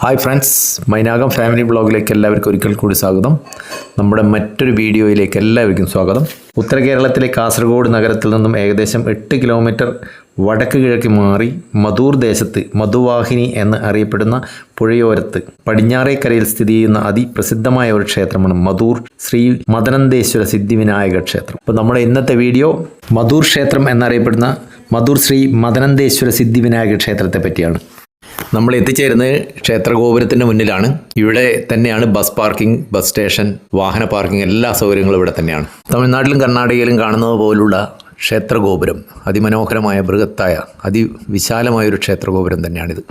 Hi friends Mainakam family ബ്ലോഗിലേക്ക് എല്ലാവർക്കും ഒരിക്കൽ കൂടി സ്വാഗതം. നമ്മുടെ മറ്റൊരു വീഡിയോയിലേക്ക് എല്ലാവർക്കും സ്വാഗതം. ഉത്തര കേരളത്തിലെ കാസർഗോഡ് നഗരത്തിൽ നിന്നും ഏകദേശം എട്ട് കിലോമീറ്റർ വടക്ക് കിഴക്ക് മാറി മധൂർ ദേശത്ത് മധുവാഹിനി എന്ന് അറിയപ്പെടുന്ന പുഴയോരത്ത് പടിഞ്ഞാറേക്കരയിൽ സ്ഥിതി ചെയ്യുന്ന അതിപ്രസിദ്ധമായ ഒരു ക്ഷേത്രമാണ് മധൂർ ശ്രീ മദനന്ദേശ്വര സിദ്ധിവിനായക ക്ഷേത്രം. അപ്പോൾ നമ്മുടെ ഇന്നത്തെ വീഡിയോ മധൂർ ക്ഷേത്രം എന്നറിയപ്പെടുന്ന മധൂർ ശ്രീ മദനന്ദേശ്വര സിദ്ധിവിനായക ക്ഷേത്രത്തെ പറ്റിയാണ്. നമ്മൾ എത്തിച്ചേരുന്നത് ക്ഷേത്രഗോപുരത്തിന്റെ മുന്നിലാണ്. ഇവിടെ തന്നെയാണ് ബസ് പാർക്കിംഗ് ബസ് സ്റ്റേഷൻ വാഹന പാർക്കിംഗ് എല്ലാ സൗകര്യങ്ങളും ഇവിടെ തന്നെയാണ്. തമിഴ്നാട്ടിലും കർണാടകയിലും കാണുന്നത് പോലുള്ള ക്ഷേത്രഗോപുരം അതിമനോഹരമായ ബൃഹത്തായ അതിവിശാലമായ ഒരു ക്ഷേത്രഗോപുരം തന്നെയാണിത്.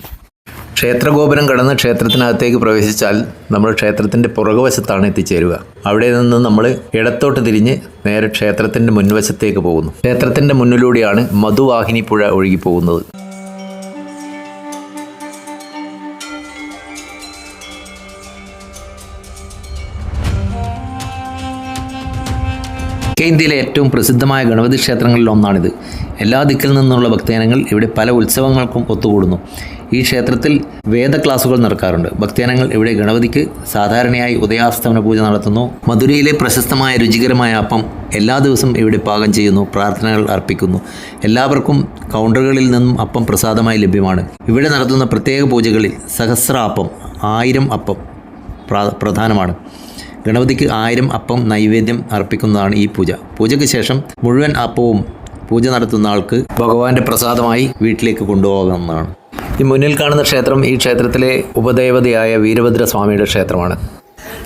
ക്ഷേത്രഗോപുരം കടന്ന് ക്ഷേത്രത്തിനകത്തേക്ക് പ്രവേശിച്ചാൽ നമ്മൾ ക്ഷേത്രത്തിന്റെ പുറകുവശത്താണ് എത്തിച്ചേരുക. അവിടെ നിന്ന് നമ്മൾ ഇടത്തോട്ട് തിരിഞ്ഞ് നേരെ ക്ഷേത്രത്തിന്റെ മുൻവശത്തേക്ക് പോകുന്നു. ക്ഷേത്രത്തിന്റെ മുന്നിലൂടെയാണ് മധുവാഹിനി പുഴ ഒഴുകി പോകുന്നത് ഇന്ത്യയിലെ ഏറ്റവും പ്രസിദ്ധമായ ഗണപതി ക്ഷേത്രങ്ങളിൽ ഒന്നാണിത്. എല്ലാ ദിക്കിൽ നിന്നുള്ള ഭക്തജനങ്ങൾ ഇവിടെ പല ഉത്സവങ്ങൾക്കും ഒത്തുകൂടുന്നു. ഈ ക്ഷേത്രത്തിൽ വേദ ക്ലാസുകൾ നടക്കാറുണ്ട്. ഭക്തജനങ്ങൾ ഇവിടെ ഗണപതിക്ക് സാധാരണയായി ഉദയാസ്തമന പൂജ നടത്തുന്നു. മധുരയിലെ പ്രശസ്തമായ രുചികരമായ അപ്പം എല്ലാ ദിവസവും ഇവിടെ പാകം ചെയ്യുന്നു പ്രാർത്ഥനകൾ അർപ്പിക്കുന്നു. എല്ലാവർക്കും കൗണ്ടറുകളിൽ നിന്നും അപ്പം പ്രസാദമായി ലഭ്യമാണ്. ഇവിടെ നടത്തുന്ന പ്രത്യേക പൂജകളിൽ സഹസ്ര അപ്പം ആയിരം അപ്പം പ്രധാനമാണ്. ഗണപതിക്ക് ആയിരം അപ്പം നൈവേദ്യം അർപ്പിക്കുന്നതാണ് ഈ പൂജ. പൂജയ്ക്ക് ശേഷം മുഴുവൻ അപ്പവും പൂജ നടത്തുന്ന ആൾക്ക് ഭഗവാന്റെ പ്രസാദമായി വീട്ടിലേക്ക് കൊണ്ടുപോകാവുന്നതാണ്. ഈ മുന്നിൽ കാണുന്ന ക്ഷേത്രം ഈ ക്ഷേത്രത്തിലെ ഉപദേവതയായ വീരഭദ്രസ്വാമിയുടെ ക്ഷേത്രമാണ്.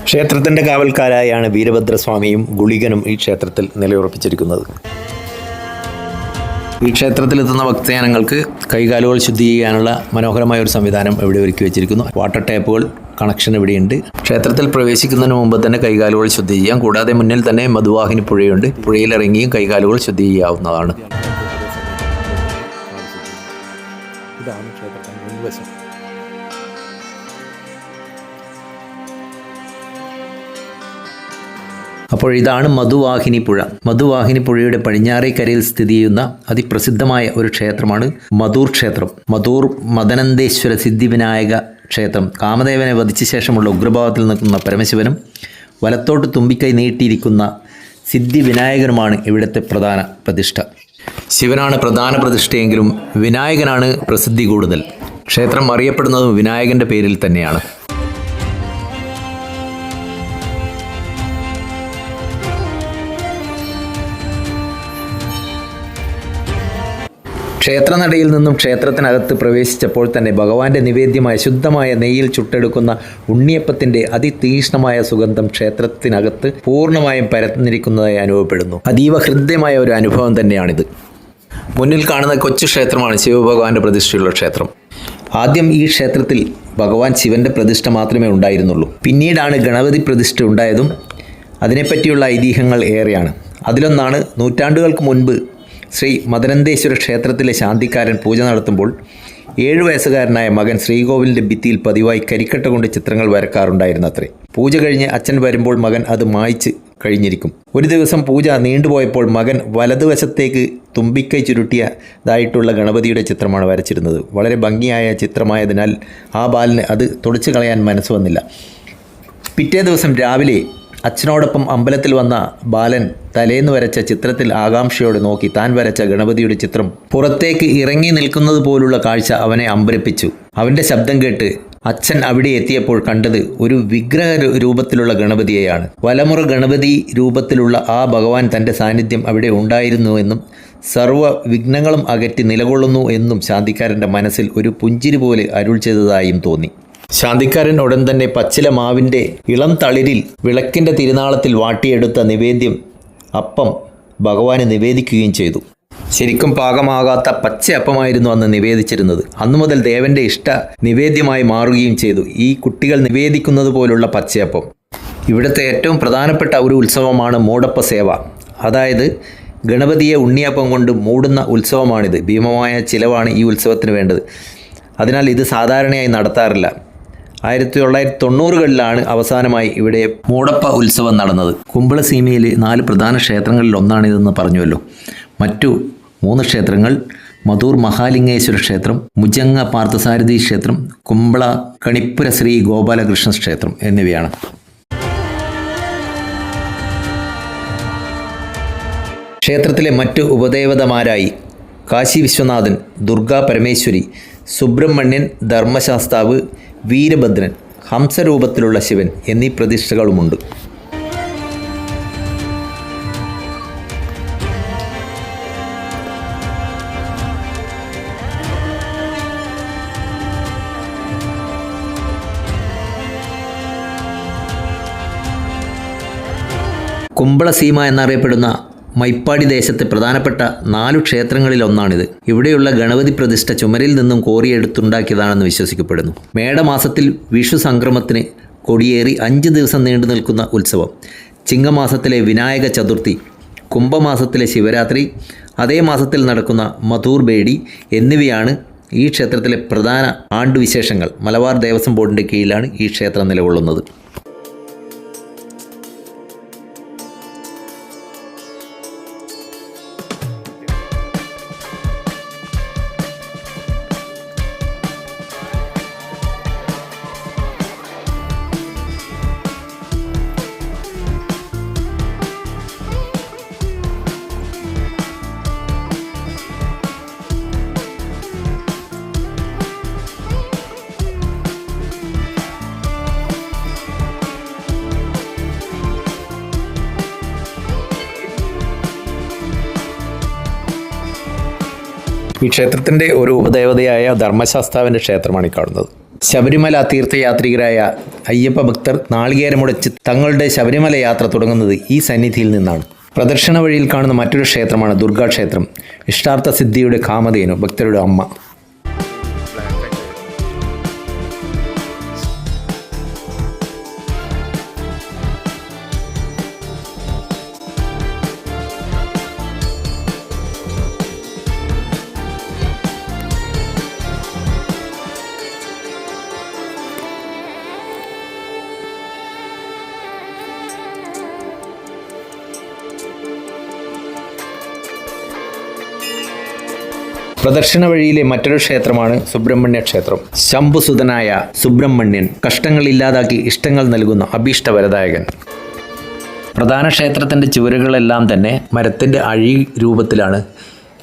ക്ഷേത്രത്തിന്റെ കാവൽക്കാരായാണ് വീരഭദ്രസ്വാമിയും ഗുളികനും ഈ ക്ഷേത്രത്തിൽ നിലയുറപ്പിച്ചിരിക്കുന്നത്. ഈ ക്ഷേത്രത്തിലെത്തുന്ന ഭക്തജനങ്ങൾക്ക് കൈകാലുകൾ ശുദ്ധീകരിക്കാനുള്ള മനോഹരമായ ഒരു സംവിധാനം ഇവിടെ ഒരുക്കി വെച്ചിരിക്കുന്നു. വാട്ടർ ടാപ്പുകൾ കണക്ഷൻ ഇവിടെയുണ്ട്. ക്ഷേത്രത്തിൽ പ്രവേശിക്കുന്നതിന് മുമ്പ് തന്നെ കൈകാലുകൾ ശുദ്ധി ചെയ്യാം. കൂടാതെ മുന്നിൽ തന്നെ മധുവാഹിനി പുഴയുണ്ട്. പുഴയിലിറങ്ങിയും കൈകാലുകൾ ശുദ്ധി ചെയ്യാവുന്നതാണ്. ഇതാണ് മുൻവശം അപ്പോൾ ഇതാണ് മധുവാഹിനി പുഴ. മധുവാഹിനി പുഴയുടെ പടിഞ്ഞാറേക്കരയിൽ സ്ഥിതി ചെയ്യുന്ന അതിപ്രസിദ്ധമായ ഒരു ക്ഷേത്രമാണ് മധൂർ ക്ഷേത്രം. മധൂർ മദനന്തേശ്വര സിദ്ധിവിനായക ക്ഷേത്രം കാമദേവനെ വധിച്ച ശേഷമുള്ള ഉഗ്രഭാവത്തിൽ നിൽക്കുന്ന പരമശിവനും വലത്തോട്ട് തുമ്പിക്കൈ നീട്ടിയിരിക്കുന്ന സിദ്ധി വിനായകനുമാണ് ഇവിടുത്തെ പ്രധാന പ്രതിഷ്ഠ. ശിവനാണ് പ്രധാന പ്രതിഷ്ഠയെങ്കിലും വിനായകനാണ് പ്രസിദ്ധി കൂടുതൽ. ക്ഷേത്രം അറിയപ്പെടുന്നതും വിനായകന്റെ പേരിൽ തന്നെയാണ്. ക്ഷേത്രനടയിൽ നിന്നും ക്ഷേത്രത്തിനകത്ത് പ്രവേശിച്ചപ്പോൾ തന്നെ ഭഗവാന്റെ നിവേദ്യമായ ശുദ്ധമായ നെയ്യിൽ ചുട്ടെടുക്കുന്ന ഉണ്ണിയപ്പത്തിന്റെ അതിതീഷ്ണമായ സുഗന്ധം ക്ഷേത്രത്തിനകത്ത് പൂർണമായും പരന്നിരിക്കുന്നതായി അനുഭവപ്പെടുന്നു. അതീവ ഹൃദ്യമായ ഒരു അനുഭവം തന്നെയാണിത്. മുന്നിൽ കാണുന്ന കൊച്ചു ക്ഷേത്രമാണ് ശിവഭഗവാന്റെ പ്രതിഷ്ഠയുള്ള ക്ഷേത്രം. ആദ്യം ഈ ക്ഷേത്രത്തിൽ ഭഗവാൻ ശിവന്റെ പ്രതിഷ്ഠ മാത്രമേ ഉണ്ടായിരുന്നുള്ളൂ. പിന്നീടാണ് ഗണപതി പ്രതിഷ്ഠ ഉണ്ടായതും അതിനെപ്പറ്റിയുള്ള ഐതിഹ്യങ്ങൾ ഏറെയാണ്. അതിലൊന്നാണ് നൂറ്റാണ്ടുകൾക്ക് മുൻപ് ശ്രീ മദനന്തേശ്വര ക്ഷേത്രത്തിലെ ശാന്തിക്കാരൻ പൂജ നടത്തുമ്പോൾ ഏഴു വയസ്സുകാരനായ മകൻ ശ്രീകോവിലിന്റെ ഭിത്തിയിൽ പതിവായി കരിക്കട്ട കൊണ്ട് ചിത്രങ്ങൾ വരക്കാറുണ്ടായിരുന്നു അത്രേ പൂജ കഴിഞ്ഞ് അച്ഛൻ വരുമ്പോൾ മകൻ അത് മായ്ച്ച് കഴിഞ്ഞിരിക്കും. ഒരു ദിവസം പൂജ നീണ്ടുപോയപ്പോൾ മകൻ വലതുവശത്തേക്ക് തുമ്പിക്കൈ ചുരുട്ടിയതായിട്ടുള്ള ഗണപതിയുടെ ചിത്രമാണ് വരച്ചിരുന്നത്. വളരെ ഭംഗിയായ ചിത്രമായതിനാൽ ആ ബാലിന് അത് തുടച്ചു കളയാൻ മനസ്സ് വന്നില്ല. പിറ്റേ ദിവസം രാവിലെ അച്ഛനോടൊപ്പം അമ്പലത്തിൽ വന്ന ബാലൻ തലേന്ന് വരച്ച ചിത്രത്തിൽ ആകാംക്ഷയോടെ നോക്കി താൻ വരച്ച ഗണപതിയുടെ ചിത്രം. പുറത്തേക്ക് ഇറങ്ങി നിൽക്കുന്നത് പോലുള്ള കാഴ്ച അവനെ അമ്പരപ്പിച്ചു. അവന്റെ ശബ്ദം കേട്ട് അച്ഛൻ അവിടെ എത്തിയപ്പോൾ കണ്ടത് ഒരു വിഗ്രഹ രൂപത്തിലുള്ള ഗണപതിയെയാണ്. വലമുറ ഗണപതി രൂപത്തിലുള്ള ആ ഭഗവാൻ തന്റെ സാന്നിധ്യം അവിടെ ഉണ്ടായിരുന്നു എന്നും സർവ വിഘ്നങ്ങളും അകറ്റി നിലകൊള്ളുന്നു എന്നും ശാന്തിക്കാരന്റെ മനസ്സിൽ ഒരു പുഞ്ചിരി പോലെ അരുൾ ചെയ്തതായും തോന്നി. ശാന്തിക്കാരൻ ഉടൻ തന്നെ പച്ചില മാവിന്റെ ഇളം തളിരിൽ വിളക്കിന്റെ തിരുനാളത്തിൽ വാട്ടിയെടുത്ത നിവേദ്യം അപ്പം ഭഗവാന് നിവേദിക്കുകയും ചെയ്തു. ശരിക്കും പാകമാകാത്ത പച്ച അപ്പമായിരുന്നു അന്ന് നിവേദിച്ചിരുന്നത്. അന്നു മുതൽ ദേവന്റെ ഇഷ്ട നിവേദ്യമായി മാറുകയും ചെയ്തു. ഈ കുട്ടികൾ നിവേദിക്കുന്നത് പോലുള്ള പച്ചയപ്പം ഇവിടുത്തെ ഏറ്റവും പ്രധാനപ്പെട്ട ഒരു ഉത്സവമാണ് മൂടപ്പ സേവ. അതായത് ഗണപതിയെ ഉണ്ണിയപ്പം കൊണ്ട് മൂടുന്ന ഉത്സവമാണിത്. ഭീമമായ ചിലവാണ് ഈ ഉത്സവത്തിന് വേണ്ടത്. അതിനാൽ ഇത് സാധാരണയായി നടത്താറില്ല. ആയിരത്തി തൊള്ളായിരത്തി തൊണ്ണൂറുകളിലാണ് അവസാനമായി ഇവിടെ മൂടപ്പ ഉത്സവം നടന്നത്. കുമ്പളസീമയിലെ നാല് പ്രധാന ക്ഷേത്രങ്ങളിൽ ഒന്നാണിതെന്ന് പറഞ്ഞുവല്ലോ. മറ്റു മൂന്ന് ക്ഷേത്രങ്ങൾ മധൂർ മഹാലിംഗേശ്വര ക്ഷേത്രം മുജങ്ങ പാർത്ഥസാരഥി ക്ഷേത്രം കുമ്പള കണിപ്പുര ശ്രീ ഗോപാലകൃഷ്ണ ക്ഷേത്രം എന്നിവയാണ്. ക്ഷേത്രത്തിലെ മറ്റ് ഉപദേവതമാരായി കാശി വിശ്വനാഥൻ ദുർഗാ പരമേശ്വരി സുബ്രഹ്മണ്യൻ ധർമ്മശാസ്താവ് വീരഭദ്രൻ ഹംസരൂപത്തിലുള്ള ശിവൻ എന്നീ പ്രതിഷ്ഠകളുമുണ്ട്. കുമ്പളസീമ എന്നറിയപ്പെടുന്ന മൈപ്പാടി ദേശത്തെ പ്രധാനപ്പെട്ട നാലു ക്ഷേത്രങ്ങളിലൊന്നാണിത്. ഇവിടെയുള്ള ഗണപതി പ്രതിഷ്ഠ ചുമരിൽ നിന്നും കോറിയെടുത്തുണ്ടാക്കിയതാണെന്ന് വിശ്വസിക്കപ്പെടുന്നു. മേടമാസത്തിൽ വിഷു സംക്രമത്തിന് കൊടിയേറി അഞ്ച് ദിവസം നീണ്ടു നിൽക്കുന്ന ഉത്സവം. ചിങ്ങമാസത്തിലെ വിനായക ചതുർത്ഥി കുംഭമാസത്തിലെ ശിവരാത്രി അതേ മാസത്തിൽ നടക്കുന്ന മധൂർ ബേഡി എന്നിവയാണ് ഈ ക്ഷേത്രത്തിലെ പ്രധാന ആണ്ടുവിശേഷങ്ങൾ. മലബാർ ദേവസ്വം ബോർഡിന്റെ കീഴിലാണ് ഈ ക്ഷേത്രം നിലകൊള്ളുന്നത്. ഈ ക്ഷേത്രത്തിന്റെ ഒരു ഉപദേവതയായ ധർമ്മശാസ്താവിന്റെ ക്ഷേത്രമാണ് ഈ കാണുന്നത്. ശബരിമല തീർത്ഥയാത്രികരായ അയ്യപ്പ ഭക്തർ നാളികേരമുടച്ച് തങ്ങളുടെ ശബരിമല യാത്ര തുടങ്ങുന്നത് ഈ സന്നിധിയിൽ നിന്നാണ്. പ്രദർശന വഴിയിൽ കാണുന്ന മറ്റൊരു ക്ഷേത്രമാണ് ദുർഗാക്ഷേത്രം. ഇഷ്ടാർത്ഥ സിദ്ധിയുടെ കാമധേനു ഭക്തരുടെ അമ്മ. പ്രദർശന വഴിയിലെ മറ്റൊരു ക്ഷേത്രമാണ് സുബ്രഹ്മണ്യ ക്ഷേത്രം. ശംഭുസുതനായ സുബ്രഹ്മണ്യൻ കഷ്ടങ്ങൾ ഇല്ലാതാക്കി ഇഷ്ടങ്ങൾ നൽകുന്ന അഭീഷ്ടവരദായകൻ പ്രധാന ക്ഷേത്രത്തിന്റെ ചുവരുകളെല്ലാം തന്നെ മരത്തിന്റെ അഴി രൂപത്തിലാണ്.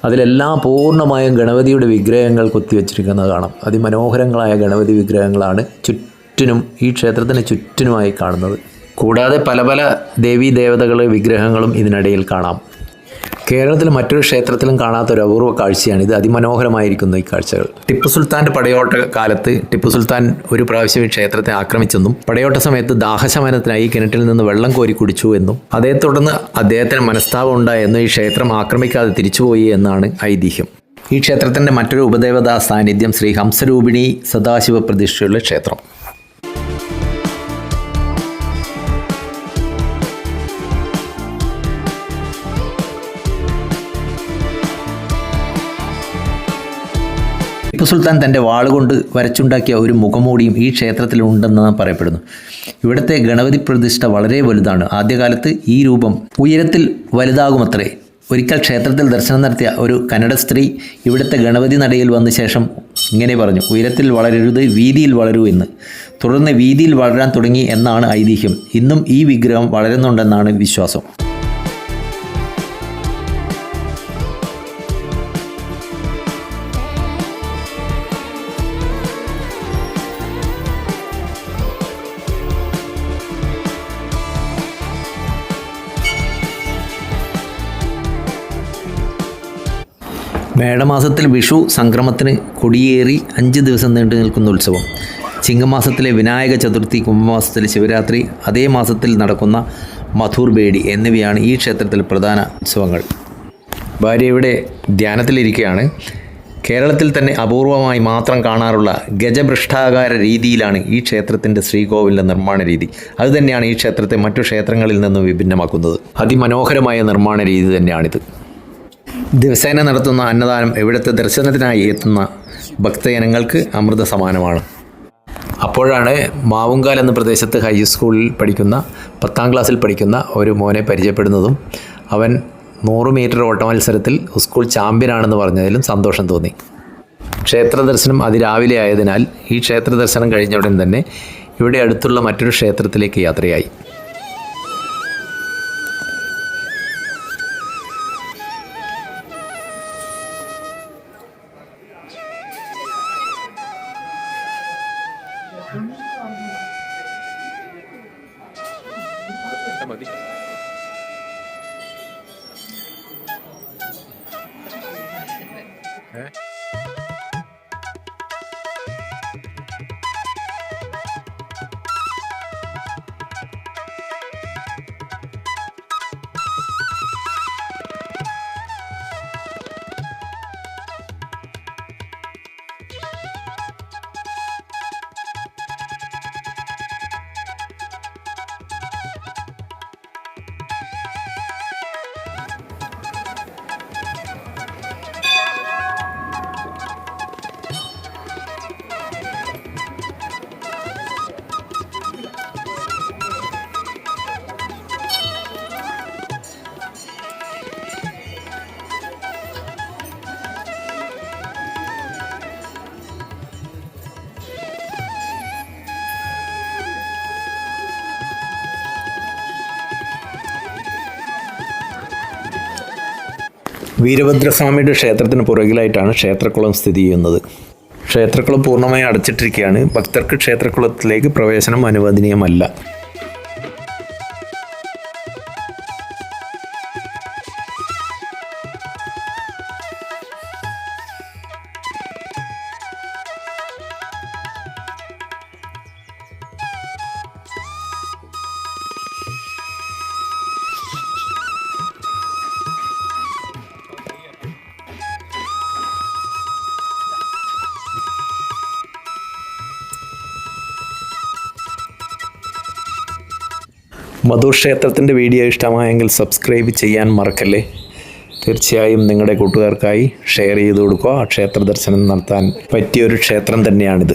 അതിലെല്ലാം പൂർണമായും ഗണപതിയുടെ വിഗ്രഹങ്ങൾ കൊത്തിവെച്ചിരിക്കുന്നത് കാണാം. അതിമനോഹരങ്ങളായ ഗണപതി വിഗ്രഹങ്ങളാണ് ചുറ്റിനും ഈ ക്ഷേത്രത്തിന് ചുറ്റിനുമായി കാണുന്നത്. കൂടാതെ പല പല ദേവീ ദേവതകളെ വിഗ്രഹങ്ങളും ഇതിനിടയിൽ കാണാം. കേരളത്തിൽ മറ്റൊരു ക്ഷേത്രത്തിലും കാണാത്ത ഒരു അപൂർവ കാഴ്ചയാണ് ഇത്. അതിമനോഹരമായിരിക്കുന്നു ഈ കാഴ്ചകൾ. ടിപ്പു സുൽത്താന്റെ പടയോട്ട കാലത്ത് ടിപ്പു സുൽത്താൻ ഒരു പ്രാവശ്യം ഈ ക്ഷേത്രത്തെ ആക്രമിച്ചെന്നും പടയോട്ട സമയത്ത് ദാഹശമനത്തിനായി കിണറ്റിൽ നിന്ന് വെള്ളം കോരി കുടിച്ചു എന്നും അതേ തുടർന്ന് അദ്ദേഹത്തിന് മനസ്താപം ഉണ്ടായെന്നും ഈ ക്ഷേത്രം ആക്രമിക്കാതെ തിരിച്ചുപോയി എന്നാണ് ഐതിഹ്യം. ഈ ക്ഷേത്രത്തിന്റെ മറ്റൊരു ഉപദേവതാ സാന്നിധ്യം ശ്രീ ഹംസരൂപിണി സദാശിവ പ്രതിഷ്ഠയുള്ള ക്ഷേത്രം. സുൽത്താൻ തന്റെ വാളുകൊണ്ട് വരച്ചുണ്ടാക്കിയ ഒരു മുഖമൂടിയും ഈ ക്ഷേത്രത്തിലുണ്ടെന്ന് പറയപ്പെടുന്നു. ഇവിടുത്തെ ഗണപതി പ്രതിഷ്ഠ വളരെ വലുതാണ്. ആദ്യകാലത്ത് ഈ രൂപം ഉയരത്തിൽ വലുതാകുമത്രേ. ഒരിക്കൽ ക്ഷേത്രത്തിൽ ദർശനം നടത്തിയ ഒരു കന്നഡ സ്ത്രീ ഇവിടുത്തെ ഗണപതി നടയിൽ വന്ന ശേഷം ഇങ്ങനെ പറഞ്ഞു ഉയരത്തിൽ വളരരുത് വീതിയിൽ വളരൂ എന്ന്. തുടർന്ന് വീതിയിൽ വളരാൻ തുടങ്ങി എന്നാണ് ഐതിഹ്യം. ഇന്നും ഈ വിഗ്രഹം വളരുന്നുണ്ടെന്നാണ് വിശ്വാസം. മേടമാസത്തിൽ വിഷു സംക്രമത്തിന് കൊടിയേറി അഞ്ച് ദിവസം നീണ്ടു നിൽക്കുന്ന ഉത്സവം. ചിങ്ങമാസത്തിലെ വിനായക ചതുർത്ഥി കുംഭമാസത്തിലെ ശിവരാത്രി അതേ മാസത്തിൽ നടക്കുന്ന മധൂർ ബേഡി എന്നിവയാണ് ഈ ക്ഷേത്രത്തിലെ പ്രധാന ഉത്സവങ്ങൾ. ഭാര്യ ഇവിടെ ധ്യാനത്തിലിരിക്കുകയാണ്. കേരളത്തിൽ തന്നെ അപൂർവമായി മാത്രം കാണാറുള്ള ഗജപൃഷ്ഠാകാര രീതിയിലാണ് ഈ ക്ഷേത്രത്തിന്റെ ശ്രീകോവിലിന്റെ നിർമ്മാണ രീതി. അതുതന്നെയാണ് ഈ ക്ഷേത്രത്തെ മറ്റു ക്ഷേത്രങ്ങളിൽ നിന്നും വിഭിന്നമാക്കുന്നത്. അതിമനോഹരമായ നിർമ്മാണ രീതി തന്നെയാണിത്. ദിവസേന നടത്തുന്ന അന്നദാനം ഇവിടുത്തെ ദർശനത്തിനായി എത്തുന്ന ഭക്തജനങ്ങൾക്ക് അമൃത സമാനമാണ് അപ്പോഴാണ് മാവുങ്കാൽ എന്ന പ്രദേശത്ത് ഹൈസ്കൂളിൽ പഠിക്കുന്ന പത്താം ക്ലാസ്സിൽ പഠിക്കുന്ന ഒരു മോനെ പരിചയപ്പെടുന്നതും അവൻ നൂറ് മീറ്റർ ഓട്ട മത്സരത്തിൽ സ്കൂൾ ചാമ്പ്യനാണെന്ന് പറഞ്ഞതിലും സന്തോഷം തോന്നി. ക്ഷേത്ര ദർശനം അതിരാവിലെ ആയതിനാൽ ഈ ക്ഷേത്ര ദർശനം കഴിഞ്ഞ ഉടൻ തന്നെ ഇവിടെ അടുത്തുള്ള മറ്റൊരു ക്ഷേത്രത്തിലേക്ക് യാത്രയായി. വീരഭദ്രസ്വാമിയുടെ ക്ഷേത്രത്തിന് പുറകിലായിട്ടാണ് ക്ഷേത്രക്കുളം സ്ഥിതി ചെയ്യുന്നത്. ക്ഷേത്രക്കുളം പൂർണമായി അടച്ചിട്ടിരിക്കുകയാണ്. ഭക്തർക്ക് ക്ഷേത്രക്കുളത്തിലേക്ക് പ്രവേശനം അനുവദനീയമല്ല. മധുർ ക്ഷേത്രത്തിന്റെ വീഡിയോ ഇഷ്ടമായെങ്കിൽ സബ്സ്ക്രൈബ് ചെയ്യാൻ മറക്കല്ലേ? തീർച്ചയായും നിങ്ങളുടെ കൂട്ടുകാർക്കായി ഷെയർ ചെയ്ത് കൊടുക്കുക. ക്ഷേത്ര ദർശനം നടത്താൻ പറ്റിയൊരു ക്ഷേത്രം തന്നെയാണിത്.